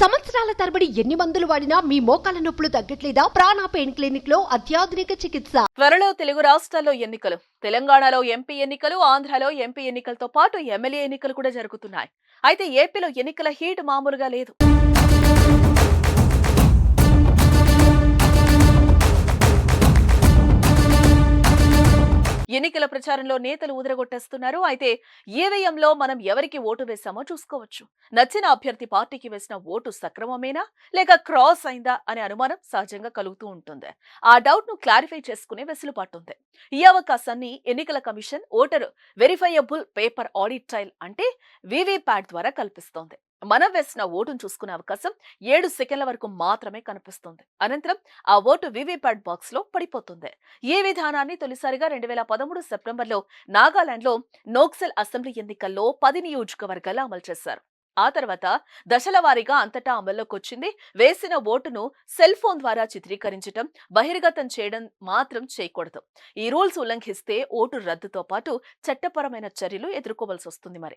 సంవత్సరాల తరబడి ఎన్ని మందులు వాడినా మీ మోకాల నొప్పులు తగ్గట్లేదా? ప్రాణ పెయిన్ క్లినిక్లో అత్యాధునిక చికిత్స. త్వరలో తెలుగు రాష్ట్రాల్లో ఎన్నికలు. తెలంగాణలో ఎంపీ ఎన్నికలు ఆంధ్రాలో ఎంపీ ఎన్నికలతో పాటు ఎమ్మెల్యే ఎన్నికలు కూడా జరుగుతున్నాయి. అయితే ఏపీలో ఎన్నికల హీట్ మామూలుగా లేదు. ఎన్నికల ప్రచారంలో నేతలు ఊదరగొట్టేస్తున్నారు. అయితే ఈవీఎంలో మనం ఎవరికి ఓటు వేశామో చూసుకోవచ్చు. నచ్చిన అభ్యర్థి పార్టీకి వేసిన ఓటు సక్రమమేనా? లేక క్రాస్ అయిందా అనే అనుమానం సహజంగా కలుగుతూ ఉంటుంది. ఆ డౌట్ను క్లారిఫై చేసుకునే వెసులుబాటు ఉంది ఈ అవకాశాన్ని ఎన్నికల commission voter verifiable paper audit trail అంటే వీవీప్యాట్ ద్వారా కల్పిస్తోంది. మనం వేసిన ఓటును చూసుకునే అవకాశం ఏడు సెకండ్ల వరకు మాత్రమే కనిపిస్తుంది. అనంతరం ఆ ఓటు వీవీప్యాట్ బాక్స్లో పడిపోతుంది. ఈ విధానాన్ని తొలిసారిగా రెండు వేల పదమూడు సెప్టెంబర్లో నాగాలాండ్లో నోక్సెల్ అసెంబ్లీ ఎన్నికల్లో పది నియోజకవర్గాలు అమలు చేశారు. ఆ తర్వాత దశల వారీగా అంతటా అమల్లోకి వచ్చింది. వేసిన ఓటును సెల్ ఫోన్ ద్వారా చిత్రీకరించడం బహిర్గతం చేయడం మాత్రం చేయకూడదు. ఈ రూల్స్ ఉల్లంఘిస్తే ఓటు రద్దుతో పాటు చట్టపరమైన చర్యలు ఎదుర్కోవాల్సి వస్తుంది మరి.